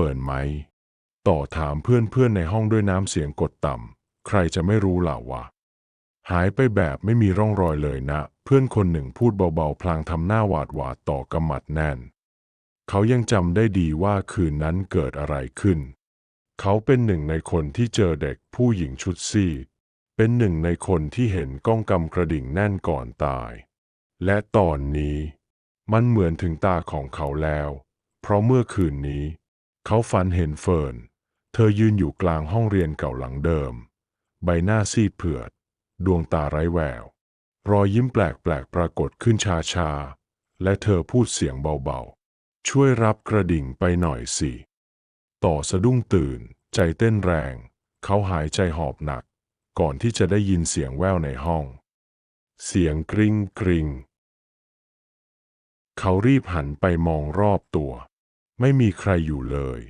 เปิดไหม ต่อถามเพื่อนๆในห้องด้วยน้ำเสียงกดต่ำ ใครจะไม่รู้ล่ะวะ หายไปแบบไม่มีร่องรอยเลยนะ เพื่อนคนหนึ่งพูดเบาๆ พลางทำหน้าหวาดหวาดต่อกำมัดแน่น เขายังจำได้ดีว่าคืนนั้นเกิดอะไรขึ้น เขาเป็นหนึ่งในคนที่เจอเด็กผู้หญิงชุดซีเป็นหนึ่งในคนที่เห็นก้องกำกระดิ่งแน่นก่อนตาย และตอนนี้ มันเหมือนถึงตาของเขาแล้ว เพราะเมื่อคืนนี้ เขาฝันเห็นเฟิร์น เธอยืนอยู่กลางห้องเรียนเก่าหลังเดิม ใบหน้าซีดเผือด ดวงตาไร้แวว รอยยิ้มแปลกๆปรากฏขึ้นชาๆ และเธอพูดเสียงเบาๆ ช่วยรับกระดิ่งไปหน่อยสิ ต่อสะดุ้งตื่น ใจเต้นแรง เขาหายใจหอบหนัก ก่อนที่จะได้ยินเสียงแว่วในห้อง เสียงกริงกริงเขารีบหันไปมองรอบตัว ไม่มีใครอยู่เลย